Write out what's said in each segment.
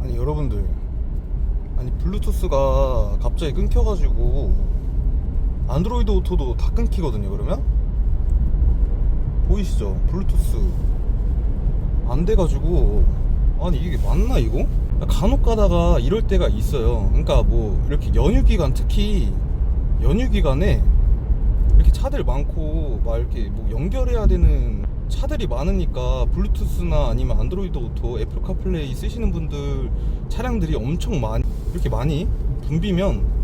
아니 여러분들. 아니 블루투스가 갑자기 끊겨가지고 안드로이드 오토도 다 끊기거든요 그러면? 보이시죠? 블루투스. 안 돼가지고. 아니 이게 맞나 이거? 간혹 가다가 이럴 때가 있어요. 그러니까 뭐 이렇게 연휴 기간 특히 연휴 기간에 이렇게 차들 많고 막 이렇게 뭐 연결해야 되는 차들이 많으니까 블루투스나 아니면 안드로이드 오토, 애플 카플레이 쓰시는 분들 차량들이 엄청 많이 이렇게 많이 붐비면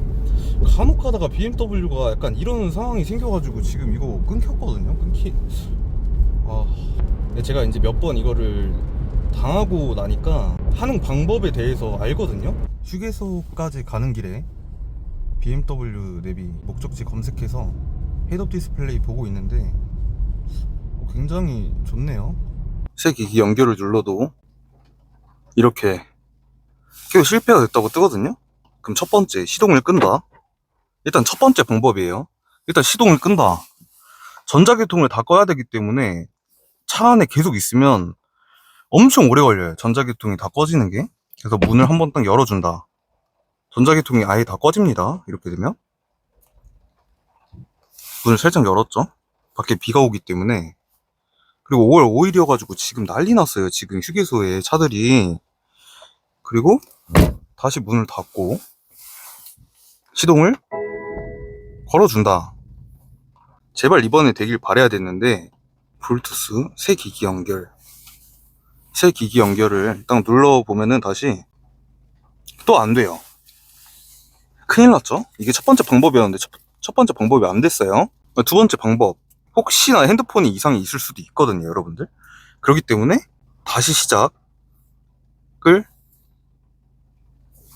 간혹 가다가 BMW가 약간 이런 상황이 생겨가지고 지금 이거 끊겼거든요. 끊기. 아, 제가 이제 몇 번 이거를 당하고 나니까 하는 방법에 대해서 알거든요. 휴게소까지 가는 길에 BMW 내비 목적지 검색해서 헤드업 디스플레이 보고 있는데 어, 굉장히 좋네요. 새 기기 연결을 눌러도 이렇게 계속 실패가 됐다고 뜨거든요. 그럼 첫 번째 시동을 끈다. 일단 첫 번째 방법이에요. 일단 시동을 끈다. 전자계통을 다 꺼야 되기 때문에 차 안에 계속 있으면 엄청 오래 걸려요. 전자계통이 다 꺼지는 게. 그래서 문을 한 번 딱 열어준다. 전자계통이 아예 다 꺼집니다. 이렇게 되면. 문을 살짝 열었죠. 밖에 비가 오기 때문에. 그리고 5월 5일이어가지고 지금 난리 났어요. 지금 휴게소에 차들이. 그리고 다시 문을 닫고 시동을 걸어준다. 제발 이번에 되길 바래야 됐는데 블루투스 새 기기 연결 새 기기 연결을 딱 눌러보면은 다시 또 안 돼요. 큰일 났죠? 이게 첫 번째 방법이었는데 첫, 첫 번째 방법이 안 됐어요. 두 번째 방법 혹시나 핸드폰이 이상이 있을 수도 있거든요, 여러분들. 그렇기 때문에 다시 시작을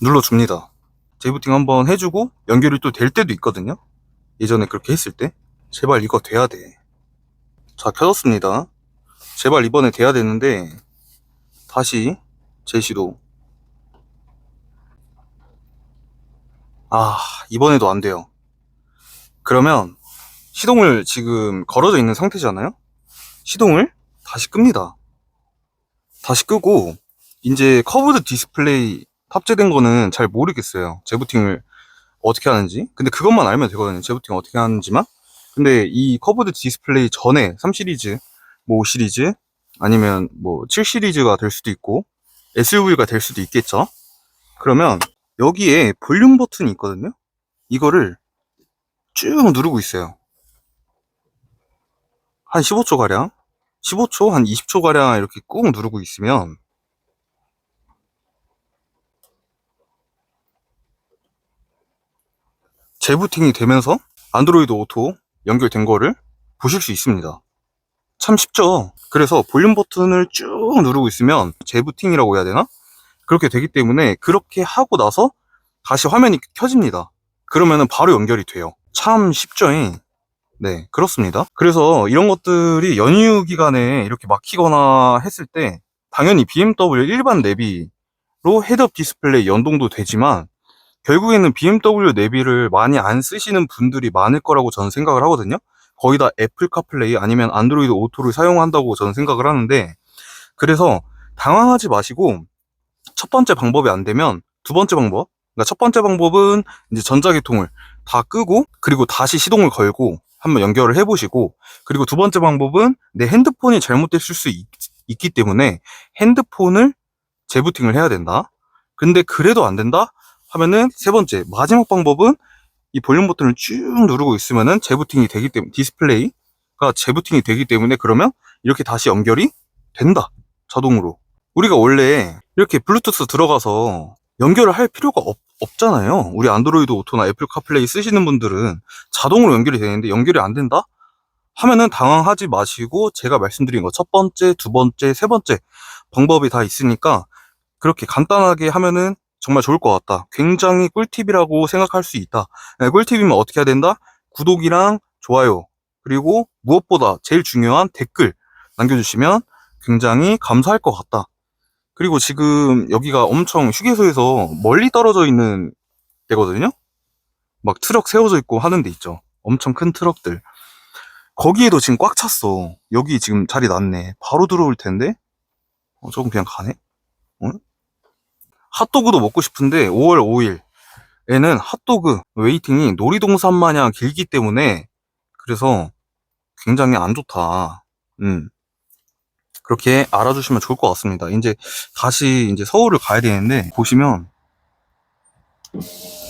눌러줍니다. 재부팅 한번 해주고 연결이 또 될 때도 있거든요. 예전에 그렇게 했을 때 제발 이거 돼야 돼. 자 켜졌습니다. 제발 이번에 돼야 되는데 다시 제시도 아 이번에도 안 돼요. 그러면 시동을 지금 걸어져 있는 상태잖아요. 시동을 다시 끕니다. 다시 끄고 이제 커브드 디스플레이 탑재된 거는 잘 모르겠어요. 재부팅을 어떻게 하는지. 근데 그것만 알면 되거든요. 재부팅 어떻게 하는지만. 근데 이 커브드 디스플레이 전에 3 시리즈, 뭐5 시리즈, 아니면 뭐 7 시리즈가 될 수도 있고, SUV가 될 수도 있겠죠. 그러면 여기에 볼륨 버튼이 있거든요. 이거를 쭉 누르고 있어요. 한 15초 가량, 15초, 한 20초 가량 이렇게 꾹 누르고 있으면 재부팅이 되면서 안드로이드 오토 연결된 거를 보실 수 있습니다. 참 쉽죠? 그래서 볼륨 버튼을 쭉 누르고 있으면 재부팅이라고 해야 되나? 그렇게 되기 때문에 그렇게 하고 나서 다시 화면이 켜집니다. 그러면은 바로 연결이 돼요. 참 쉽죠? 네, 그렇습니다. 그래서 이런 것들이 연휴 기간에 이렇게 막히거나 했을 때 당연히 BMW 일반 내비로 헤드업 디스플레이 연동도 되지만 결국에는 BMW 내비를 많이 안 쓰시는 분들이 많을 거라고 저는 생각을 하거든요. 거의 다 애플 카플레이 아니면 안드로이드 오토를 사용한다고 저는 생각을 하는데 그래서 당황하지 마시고 첫 번째 방법이 안 되면 두 번째 방법 그러니까 첫 번째 방법은 이제 전자계통을 다 끄고 그리고 다시 시동을 걸고 한번 연결을 해보시고 그리고 두 번째 방법은 내 핸드폰이 잘못됐을 수 있, 있기 때문에 핸드폰을 재부팅을 해야 된다. 근데 그래도 안 된다? 하면은 세 번째 마지막 방법은 이 볼륨 버튼을 쭉 누르고 있으면은 재부팅이 되기 때문에 디스플레이가 재부팅이 되기 때문에 그러면 이렇게 다시 연결이 된다 자동으로 우리가 원래 이렇게 블루투스 들어가서 연결을 할 필요가 없, 없잖아요 우리 안드로이드 오토나 애플 카플레이 쓰시는 분들은 자동으로 연결이 되는데 연결이 안 된다 하면은 당황하지 마시고 제가 말씀드린 거 첫 번째 두 번째 세 번째 방법이 다 있으니까 그렇게 간단하게 하면은 정말 좋을 것 같다. 굉장히 꿀팁이라고 생각할 수 있다. 네, 꿀팁이면 어떻게 해야 된다? 구독이랑 좋아요, 그리고 무엇보다 제일 중요한 댓글 남겨주시면 굉장히 감사할 것 같다. 그리고 지금 여기가 엄청 휴게소에서 멀리 떨어져 있는 데거든요? 막 트럭 세워져 있고 하는 데 있죠. 엄청 큰 트럭들. 거기에도 지금 꽉 찼어. 여기 지금 자리 났네. 바로 들어올 텐데? 어, 조금 그냥 가네? 어? 핫도그도 먹고 싶은데 5월 5일에는 핫도그 웨이팅이 놀이동산 마냥 길기 때문에 그래서 굉장히 안 좋다. 음. 그렇게 알아주시면 좋을 것 같습니다. 이제 다시 이제 서울을 가야 되는데 보시면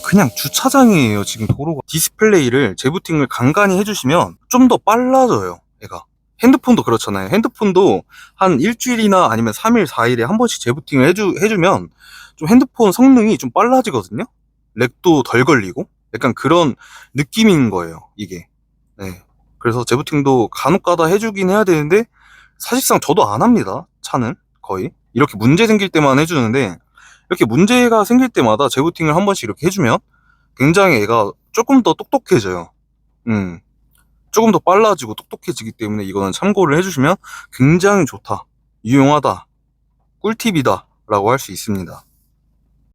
그냥 주차장이에요. 지금 도로가 디스플레이를 재부팅을 간간히 해주시면 좀 더 빨라져요. 얘가 핸드폰도 그렇잖아요. 핸드폰도 한 일주일이나 아니면 3일, 4일에 한 번씩 재부팅을 해주, 해주면 좀 핸드폰 성능이 좀 빨라지거든요. 렉도 덜 걸리고 약간 그런 느낌인 거예요. 이게. 네. 그래서 재부팅도 간혹 가다 해주긴 해야 되는데 사실상 저도 안 합니다. 차는 거의 이렇게 문제 생길 때만 해주는데 이렇게 문제가 생길 때마다 재부팅을 한 번씩 이렇게 해주면 굉장히 얘가 조금 더 똑똑해져요. 음. 조금 더 빨라지고 똑똑해지기 때문에 이거는 참고를 해주시면 굉장히 좋다. 유용하다. 꿀팁이다. 라고 할 수 있습니다.